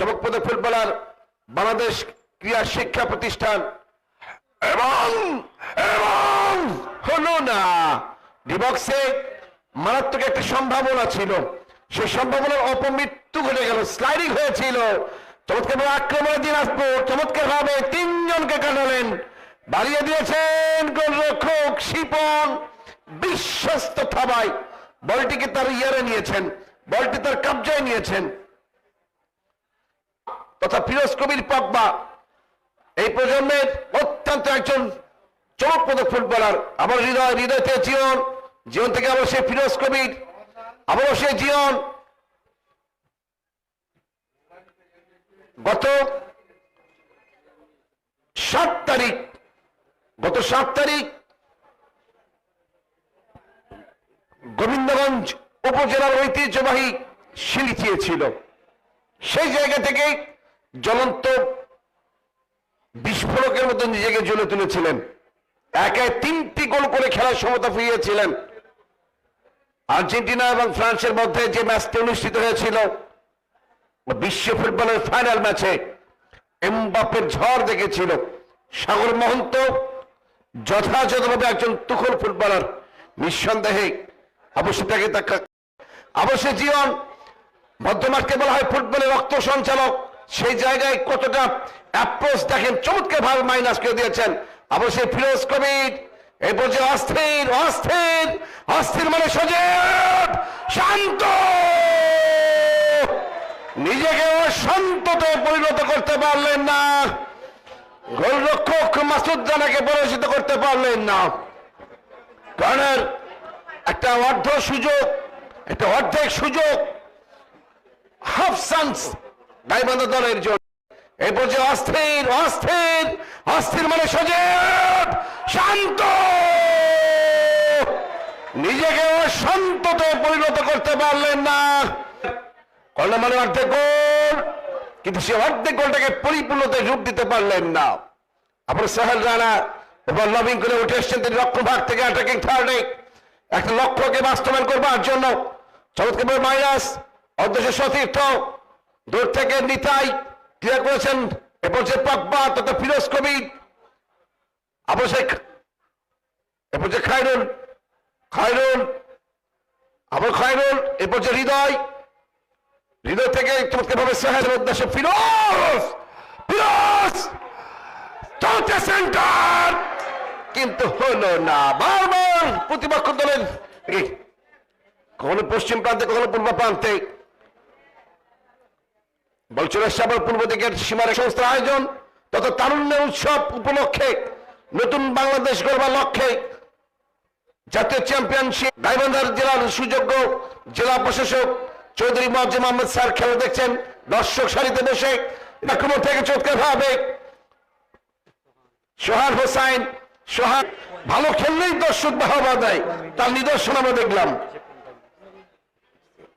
চমকপ্রদ ফুটবলার বাংলাদেশ ক্রীড়া শিক্ষা প্রতিষ্ঠান এবং এবং হলো না ডিবক্সে মারাত্মক একটা সম্ভাবনা ছিল। সেই সম্ভাবনার অপমৃত্যু ঘটে গেল স্লাইডিং হয়েছিল। চমৎকার আক্রমণ দিনাজপুর, চমৎকার ভাবে তিনজনকে কাটালেন। বাড়িয়ে দিয়েছেন গোলরক্ষক শিপন, বিশ্বস্ত থাবায়। বলটিকে তার ইয়ারে নিয়েছেন, বলটি তার কবজায় নিয়েছেন। তথা ফিরোজ কবির পগবা। এই প্রজন্মের অত্যন্ত একজন চমকপ্রদ ফুটবলার। আমার হৃদয় হৃদয় থেকে জীবন জীবন থেকে আবার সে ফিরোজ কবির। আবারও সে জীবন গত সাত তারিখ, গত সাত তারিখ গোবিন্দগঞ্জ উপজেলার ঐতিহ্যবাহী শিলিচিয়ে ছিল। সেই জায়গা থেকে জ্বলন্ত বিস্ফোরকের মতো নিজেকে জ্বলে তুলেছিলেন। একাই তিনটি গোল করে খেলার সমতা ফিরিয়েছিলেন। আর্জেন্টিনা এবং ফ্রান্সের মধ্যে যে ম্যাচটি অনুষ্ঠিত হয়েছিল, বিশ্ব ফুটবলের ফাইনাল ম্যাচে এমবাপের ঝড় দেখেছিল। সাগর মহন্ত যথাযথভাবে একজন তুখল ফুটবলার, নিঃসন্দেহে অবশ্যই তাকে তাকে অবশ্যই জীবন মধ্যমাঠকে বলা হয় ফুটবলের রক্ত সঞ্চালক। সেই জায়গায় কতটা অ্যাপ্রোচ দেখেন, চমৎকার ভাবে মাইনাস করে দিয়েছেন। অবশ্যই ফিরোজ কবির, এই বলছে অস্থির অস্থির অস্থির মানে সজীব, শান্ত। নিজেকে শান্ততে পরিণত করতে পারলেন না। গোলরক্ষক মাসুদ রানাকে পরাজিত করতে পারলেন না। কারণ একটা অর্ধ সুযোগ, একটা অর্ধেক সুযোগ। হাফ সান্স গাইবান্ধা দলের জন্য। এই পর্যায়ে অস্থির অস্থির অস্থির মানে সজীব, শান্ত। নিজেকে শান্ততে পরিণত করতে পারলেন না। কর্ণ মানে অর্ধেক গোল, কিন্তু সে অর্ধেক গোলটাকে পরিপূর্ণতে রূপ দিতে পারলেন না। আবার সোহেল রানা এবার লবিং করে উঠে এসছেন, তিনি লক্ষ্য ভাগ থেকে অ্যাটাকিং থার্ডে একটা লক্ষ্যকে বাস্তবায়ন করবার জন্য চমৎকার মাইনাস অধ্যক্ষ সতীর্থ। দূর থেকে নিতাই ক্লিয়ার করেছেন, এরপর যে পাকবা তথা ফিরোজ কবির আবশ্যক এরপর যে খায়রুল খায়রুল আবার খায়রুল, এরপর যে হৃদয় হৃদয় থেকে চমৎকার ভাবে সোহেলের উদ্দেশ্যে ফিরোজ ফিরোজ চলছে সেন্টার। কিন্তু হলো না, বারবার প্রতিপক্ষ দলের কখনো পশ্চিম প্রান্তে, কখনো পূর্ব প্রান্তে বল চলে এসছে আবার পূর্ব দিকের সীমারে সংস্থার আয়োজন তথা তারুণ্যের উৎসব উপলক্ষে নতুন বাংলাদেশ গড়বার লক্ষ্যে জাতীয় চ্যাম্পিয়নশিপ গাইবান্ধার জেলার সুযোগ্য জেলা প্রশাসক চৌধুরী মহাজিম আহমেদ স্যার খেলা দেখছেন। দর্শক সারিতে বসে আক্রমণ থেকে চোটকে ভাবে সোহান হোসাইন, সোহান, ভালো খেললেই দর্শক বাহবা দেয়। তার নিদর্শন আমরা দেখলাম।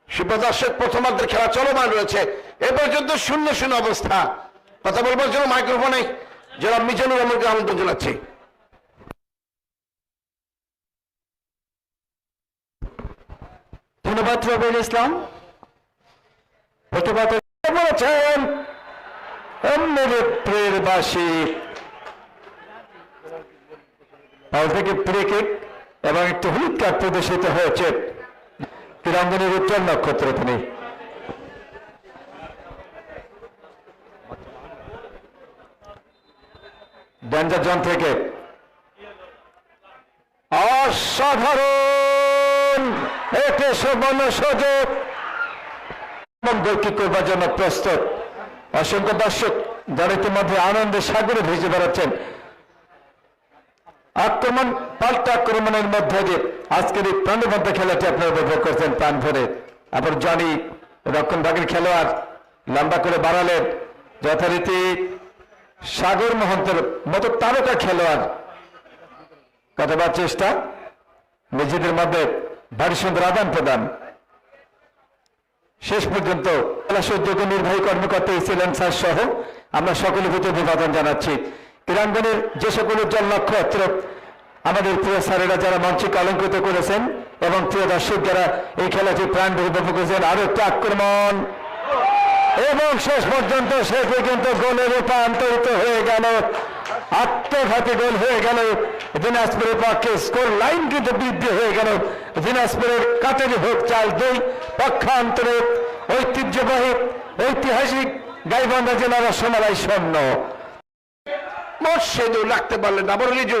শিবদর্শক প্রথমার্ধের খেলা চলমান রয়েছে। এ পর্যন্ত শূন্য শূন্য অবস্থা। কথা বলবার জন্য মাইক্রোফোনে মিজানুর রহমানকে আমন্ত্রণ জানাচ্ছি। ধন্যবাদ ইসলাম। প্রতিবাদ বলেছেন অন্যের বাসী। থেকে এবং একটি হলুদ কার্ড প্রদর্শিত হয়েছে। ক্রীড়াঙ্গনের উজ্জ্বল নক্ষত্র তিনি। ডেঞ্জার জন থেকে। অসাধারণ! একটি সুবর্ণ সুযোগ। গোলকিক করবার জন্য প্রস্তুত। অসংখ্য দর্শক যারা ইতিমধ্যে আনন্দের সাগরে ভেসে বেড়াচ্ছেন। আক্রমণ, পাল্টা আক্রমণের মধ্যে দিয়ে আজকের এই প্রাণবন্ত খেলাটি আপনারা উপভোগ করছেন প্রাণ ভরে। আবার জনি রক্ষণ ভাগের খেলোয়াড় লম্বা করে বাড়ালেন। যথারীতি সাগর মহন্তের মতো তারকা খেলোয়াড়। কতবার চেষ্টা? নিজেদের মধ্যে ভারী সুন্দর আদান প্রদান। শেষ পর্যন্ত জেলা নির্বাহী কর্মকর্তা ছিলেন স্যার সহ। আমরা সকলের ভিতরে অভিবাদন জানাচ্ছি। ক্রীড়াঙ্গনের যে সকল উজ্জ্বল নক্ষত্র আমাদের প্রিয় স্যারেরা যারা মঞ্চকে অলঙ্কৃত করেছেন এবং প্রিয় দর্শক যারা এই খেলাটি প্রাণ উপভোগ করেছেন, আরও একটা আক্রমণ। এবং শেষ পর্যন্ত সেটি কিন্তু গোলে রূপান্তরিত হয়ে গেল। আত্মঘাতী গোল হয়ে গেল। দিনাজপুরের পক্ষে স্কোর লাইন কিন্তু বৃদ্ধি হয়ে গেল। দিনাজপুরের কাটারি হোক চাল দুই পক্ষান্তরে ঐতিহ্যবাহী, ঐতিহাসিক গাইবান্ধা জেলার সোনালাই শূন্য। মোর্শেদু রাখতে পারলেন না আবার রিজু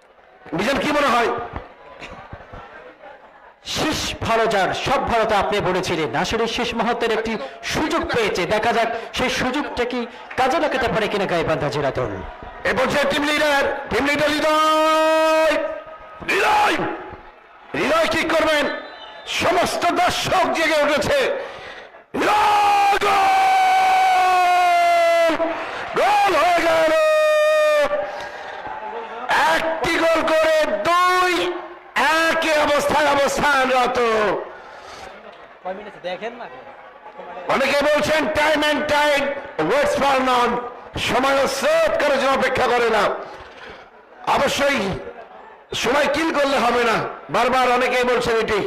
বিজন কি মনে হয়? শেষ ভালো যার, সব ভারতে আপনি বলেছিলেন। আসলে শেষ মুহূর্তের একটি সুযোগ পেয়েছে। দেখা যাক, সেই সুযোগটা কি কাজে লাগাতে পারে কিনা গাইবান্ধা জেলা দল এ করবেন। সমস্ত দর্শক জেগে উঠেছে! গোল হয়ে গেল একটি গোল করে দুই একই অবস্থায় অবস্থানরত। অনেকে বলছেন time and time waits for none সময় সেট করার জন্য অপেক্ষা করে না। অবশ্যই সময় কিল করলে হবে না। বারবার অনেকেই বলছেন এটি।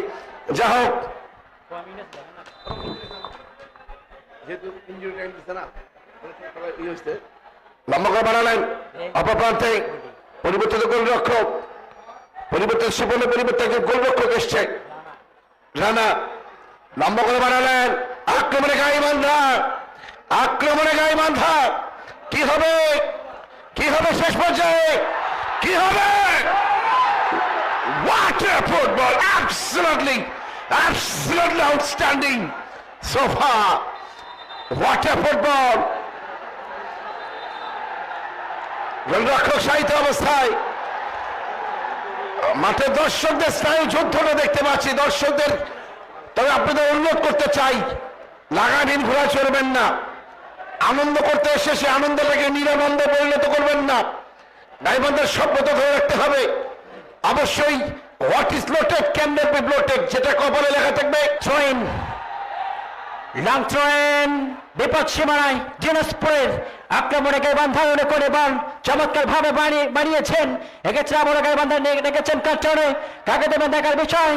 যা হোক। লম্বা করে বাড়ালেন। অপর প্রান্তে পরিবর্তিত গোলরক্ষক। পরিবর্তন সুবর্ণ পরিবর্তন গোলরক্ষক এসছে। রানা লম্বা করে বানালেন আক্রমণে গায়ে বান্ধা আক্রমণে গায়ে বান্ধা কি হবে? কি হবে শেষ পর্যায়ে? কি হবে? What a football! Absolutely, absolutely outstanding so far. গোলরক্ষক সাহিত্য অবস্থায়। মাঠে দর্শকদের স্নায়ু যুদ্ধটা দেখতে পাচ্ছি। দর্শকদের, তবে আপনাদের অনুরোধ করতে চাই, লাগামহীন ঘোরা চলবেন না। আনন্দ করতে এসে সে আনন্দটাকে নিরানন্দে পরিণত করবেন না। গাইবান্ধের সভ্যতা ধরে রাখতে হবে। অবশ্যই what is lotted can be blotted যেটা কপালে লেখা থাকবে ট্রেন লং ট্রেন, বিপদ সীমানায় দিনাজপুরের আক্রমণে গাইবান্ধায়নে করে বল চমৎকার ভাবে বানিয়ে বানিয়েছেন এক্ষেত্রে আবার গাইবান্ধা রেখেছেন কাটনে কাকে দেবেন দেখার বিষয়।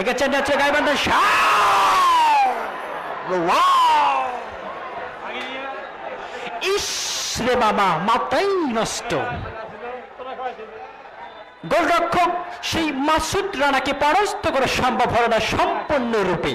এগেছেন হচ্ছে গাইবান্ধা ইস রে বাবা, মাথাই নষ্ট। গোলরক্ষক সেই মাসুদ রানাকে পরাস্ত করা সম্ভব হল না সম্পূর্ণরূপে